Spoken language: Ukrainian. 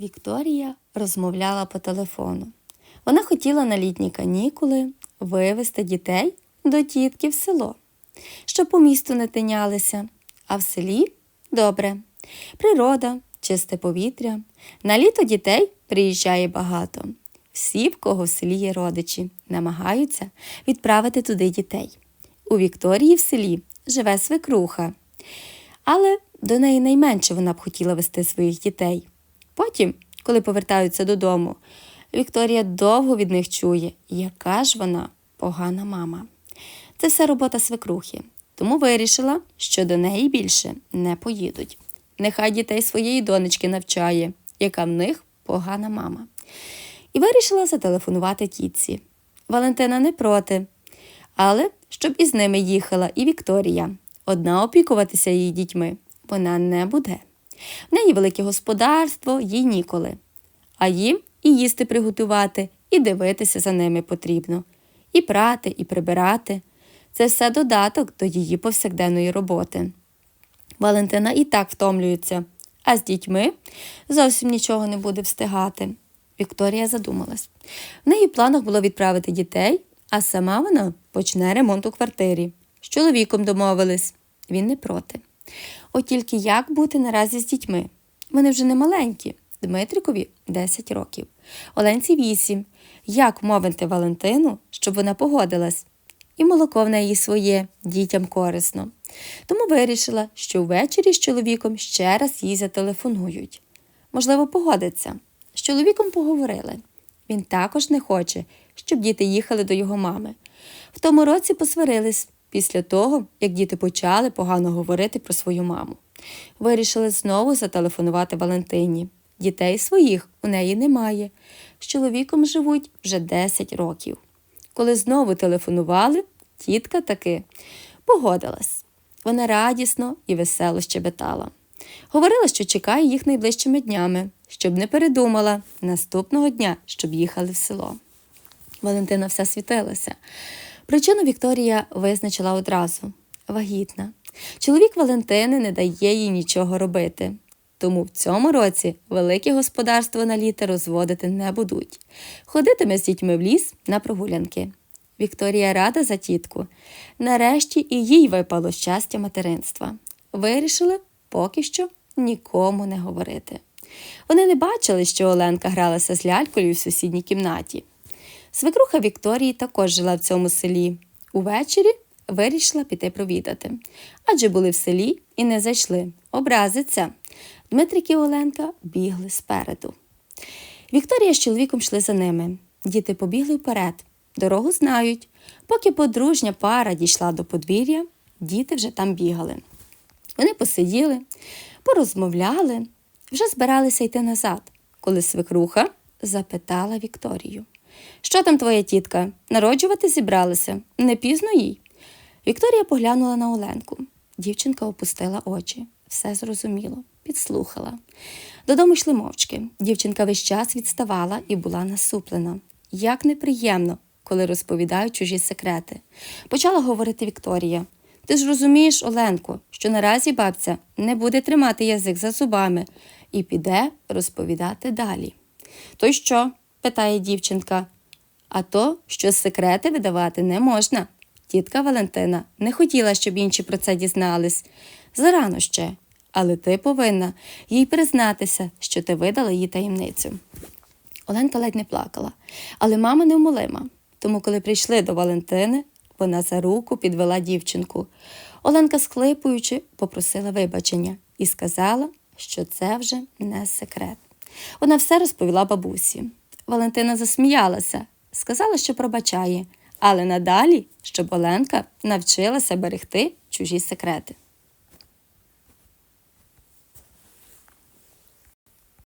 Вікторія розмовляла по телефону. Вона хотіла на літні канікули вивезти дітей до тітки в село, щоб по місту не тинялися, а в селі добре. Природа, чисте повітря. На літо дітей приїжджає багато. Всі, в кого в селі є родичі, намагаються відправити туди дітей. У Вікторії в селі живе свекруха, але до неї найменше вона б хотіла вести своїх дітей. Потім, коли повертаються додому, Вікторія довго від них чує, яка ж вона погана мама. Це все робота свекрухи, тому вирішила, що до неї більше не поїдуть. Нехай дітей своєї донечки навчає, яка в них погана мама. І вирішила зателефонувати тітці. Валентина не проти, але щоб із ними їхала і Вікторія. Одна опікуватися її дітьми вона не буде. В неї велике господарство, їй ніколи. А їм і їсти приготувати, і дивитися за ними потрібно, і прати, і прибирати. Це все додаток до її повсякденної роботи. Валентина і так втомлюється, а з дітьми зовсім нічого не буде встигати. Вікторія задумалась. В неї в планах було відправити дітей, а сама вона почне ремонт у квартирі. З чоловіком домовились. Він не проти. От тільки як бути наразі з дітьми? Вони вже не маленькі. Дмитрикові 10 років, Оленці 8. Як мовити Валентину, щоб вона погодилась? І молоко в неї своє, дітям корисно. Тому вирішила, що ввечері з чоловіком ще раз їй зателефонують. Можливо, погодиться. З чоловіком поговорили. Він також не хоче, щоб діти їхали до його мами. В тому році посварились після того, як діти почали погано говорити про свою маму. Вирішили знову зателефонувати Валентині. Дітей своїх у неї немає. З чоловіком живуть вже 10 років. Коли знову телефонували, тітка таки погодилась. Вона радісно і весело щебетала. Говорила, що чекає їх найближчими днями, щоб не передумала наступного дня, щоб їхали в село. Валентина вся світилася. Причину Вікторія визначила одразу вагітна. Чоловік Валентини не дає їй нічого робити. Тому в цьому році велике господарство на літо розводити не будуть. Ходитиме з дітьми в ліс на прогулянки. Вікторія рада за тітку. Нарешті і їй випало щастя материнства. Вирішили поки що нікому не говорити. Вони не бачили, що Оленка гралася з лялькою в сусідній кімнаті. Свекруха Вікторії також жила в цьому селі. Увечері вирішила піти провідати, адже були в селі і не зайшли. Образиться. Дмитрик і Оленка бігли спереду. Вікторія з чоловіком йшли за ними. Діти побігли вперед. Дорогу знають. Поки подружня пара дійшла до подвір'я, діти вже там бігали. Вони посиділи, порозмовляли, вже збиралися йти назад, коли свекруха запитала Вікторію. Що там твоя тітка? Народжувати зібралася? Не пізно їй? Вікторія поглянула на Оленку. Дівчинка опустила очі. Все зрозуміло, підслухала. Додому йшли мовчки. Дівчинка весь час відставала і була насуплена. Як неприємно, коли розповідають чужі секрети. Почала говорити Вікторія. Ти ж розумієш, Оленко, що наразі бабця не буде тримати язик за зубами і піде розповідати далі. То й що? Питає дівчинка. А то, що секрети видавати не можна. Тітка Валентина не хотіла, щоб інші про це дізнались. Зарано ще, але ти повинна їй признатися, що ти видала їй таємницю. Оленка ледь не плакала, але мама невмолима. Тому, коли прийшли до Валентини, вона за руку підвела дівчинку. Оленка, схлипуючи, попросила вибачення і сказала, що це вже не секрет. Вона все розповіла бабусі. Валентина засміялася, сказала, що пробачає, але надалі, щоб Оленка навчилася берегти чужі секрети.